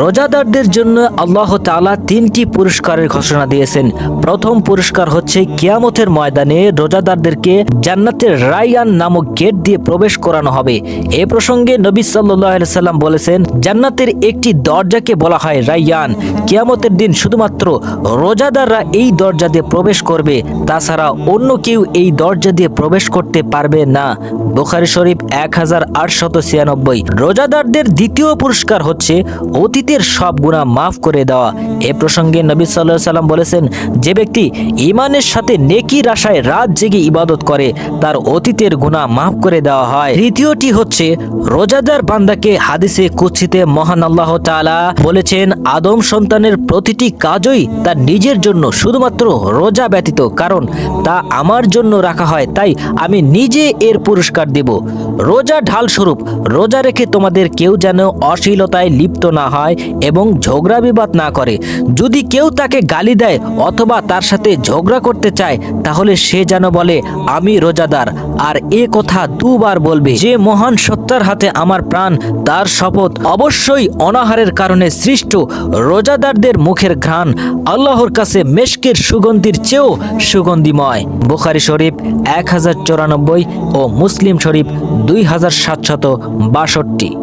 রোজাদারদের জন্য আল্লাহ তাআলা তিনটি পুরস্কারের ঘোষণা দিয়েছেন। প্রথম পুরস্কার হচ্ছে কিয়ামতের ময়দানে রোজাদারদেরকে জান্নাতের রাইয়ান নামক গেট দিয়ে প্রবেশ করানো হবে। এ প্রসঙ্গে নবী সাল্লাম বলেছেন, জান্নাতের একটি দরজাকে বলা হয় রাইয়ান। কিয়ামতের দিন শুধুমাত্র রোজাদাররা এই দরজা দিয়ে প্রবেশ করবে। তাছাড়া অন্য কেউ এই দরজা দিয়ে প্রবেশ করতে পারবে না। বুখারী শরীফ এক হাজার আটশত ছিয়ানব্বই। রোজাদারদের দ্বিতীয় পুরস্কার হচ্ছে অতীতের সব গুণা মাফ করে দেওয়া। এ প্রসঙ্গে নবী সাল্লাহ সাল্লাম বলেছেন, যে ব্যক্তি ইমানের সাথে নেকির আশায় রাত জেগে ইবাদত করে, তার অতীতের গুণা মাফ করে দেওয়া হয়। তৃতীয়টি হচ্ছে, রোজাদার বান্দাকে হাদিসে কুচ্ছিতে মহান আল্লাহ তাআলা বলেছেন, আদম সন্তানের প্রতিটি কাজই তার নিজের জন্য শুধুমাত্র রোজা ব্যতীত, কারণ তা আমার জন্য রাখা হয়, তাই আমি নিজে এর পুরস্কার দেব। রোজা ঢাল স্বরূপ রোজা রেখে তোমাদের কেউ যেন অশ্লীলতায় লিপ্ত না হয় এবং ঝগড়া বিবাদ না করে। যদি কেউ তাকে গালি দেয় অথবা তার সাথে ঝগড়া করতে চায়, তাহলে সে যেন বলে, আমি রোজাদার। আর এ কথা দুবার বলবে, যে মহান সত্তার হাতে আমার প্রাণ, তার শপথ অবশ্যই অনাহারের কারণে সৃষ্ট। রোজাদারদের মুখের ঘ্রাণ, আল্লাহর কাছে মেশকের সুগন্ধির চেয়েও সুগন্ধিময়। বুখারি শরীফ এক হাজার ও মুসলিম শরীফ দুই হাজার সাতশত বাষট্টি।